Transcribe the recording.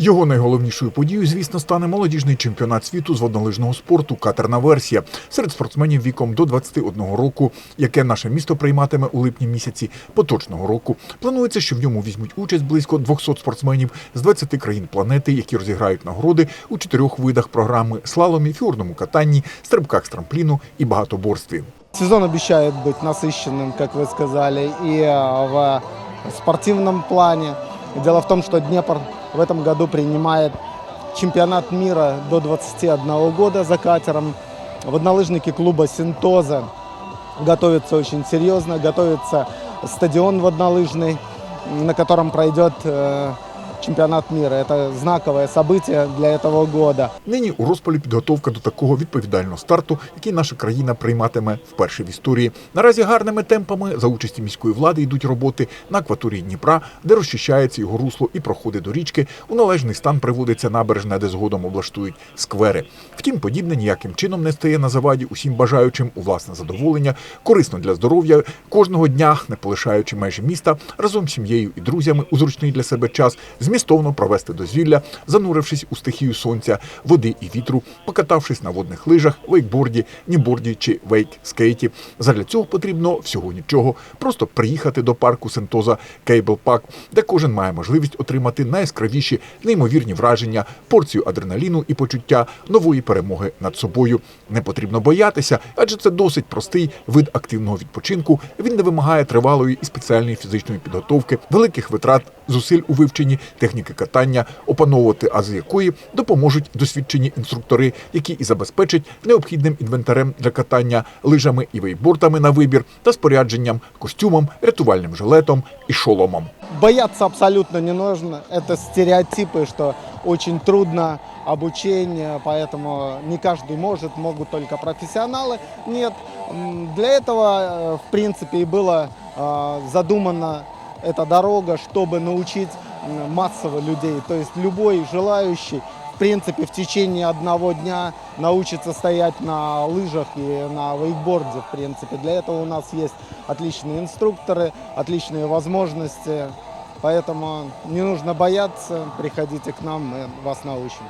Його найголовнішою подією, звісно, стане молодіжний чемпіонат світу з воднолижного спорту Катерна версія серед спортсменів віком до 21 року, яке наше місто прийматиме у липні місяці поточного року. Планується, що в ньому візьмуть участь близько 200 спортсменів з 20 країн планети, які розіграють нагороди у чотирьох видах програми слаломі, фігурному катанні, стрибках з трампліну і багатоборстві. Сезон обещает быть насыщенным, как вы сказали, и э, в спортивном плане. Дело в том, что Днепр в этом году принимает чемпионат мира до 21 года за катером. Воднолыжники клуба «Синтоза» готовятся очень серьезно, готовится стадион воднолыжный, на котором пройдет э, чемпионат мира. Это знаковое событие для этого года. Нині у розпалі підготовка до такого відповідального старту, який наша країна прийматиме вперше в історії. Наразі гарними темпами за участі міської влади йдуть роботи на акваторії Дніпра, де розчищається його русло і проходи до річки. У належний стан приводиться набережна, де згодом облаштують сквери. Втім, подібне ніяким чином не стає на заваді усім бажаючим у власне задоволення, корисно для здоров'я кожного дня, не полишаючи межі міста, разом з сім'єю і друзями у зручний для себе час змістовно провести дозвілля, занурившись у стихію сонця, води і вітру, покатавшись на водних лижах, вейкборді, ніборді чи вейк-скейті. Задля цього потрібно всього нічого, просто приїхати до парку Сентоза Кейбл Пак, де кожен має можливість отримати найяскравіші, неймовірні враження, порцію адреналіну і почуття нової перемоги над собою. Не потрібно боятися, адже це досить простий вид активного відпочинку. Він не вимагає тривалої і спеціальної фізичної підготовки, великих витрат, зусиль у вивченні техніки катання, опановувати ази якої допоможуть досвідчені інструктори, які і забезпечать необхідним інвентарем для катання, лижами і вейбортами на вибір та спорядженням, костюмом, рятувальним жилетом і шоломом. Бояться абсолютно не нужно. Это стереотипы, что очень трудно обучение, поэтому не каждый может, могут только профессионалы. Нет, М, для этого, э, в принципе, и была э, задумана эта дорога, чтобы научить м, массово людей. То есть любой желающий, в принципе, в течение одного дня научится стоять на лыжах и на вейкборде, в принципе. Для этого у нас есть отличные инструкторы, отличные возможности. Поэтому не нужно бояться, приходите к нам, мы вас научим.